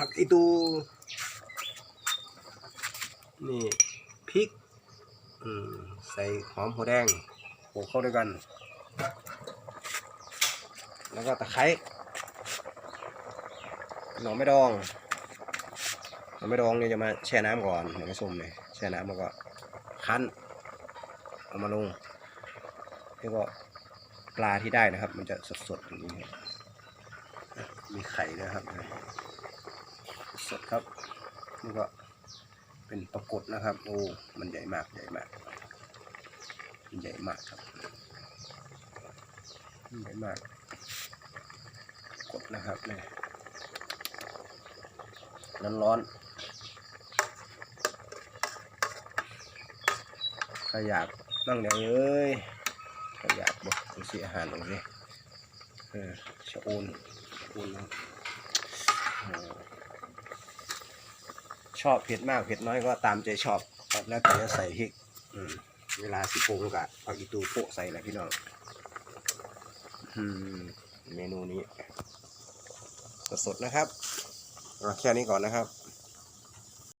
ผักอีตู นี่พริกใส่หอมหัวแดงโขลกเข้าด้วยกัน แล้วก็ตะไคร้หน่อไม่ดองหน่อไม่ดองเนี่ยจะมาแช่น้ำก่อนหน่อไม่ส้มเนี่ยแช่น้ำแล้วก็คั้นเอามาลงแล้วก็ปลาที่ได้นะครับ มันจะสดๆอย่างนี้มีไข่นะครับ สดครับ นี่ก็เป็นปรากฏนะครับ โอ้ มันใหญ่มากใหญ่มากมันใหญ่มากครับ ใหญ่มาก กดนะครับเนี่ยร้อนร้อนๆใครอยากนั่งเดี๋ยวเอ้ยใครอยากบอกดูสิอาหารตรงนี้เออชะโอนชะโอนนะโอ้ อบเผ็ดมากเผ็ดน้อยก็ตามใจชอบครับแล้วแต่จะใส่พริกเวลาสิโปงกะเอาอีตูโปะใส่แหละพี่น้องเมนูนี้สดๆนะครับเอาแค่นี้ก่อนนะครับ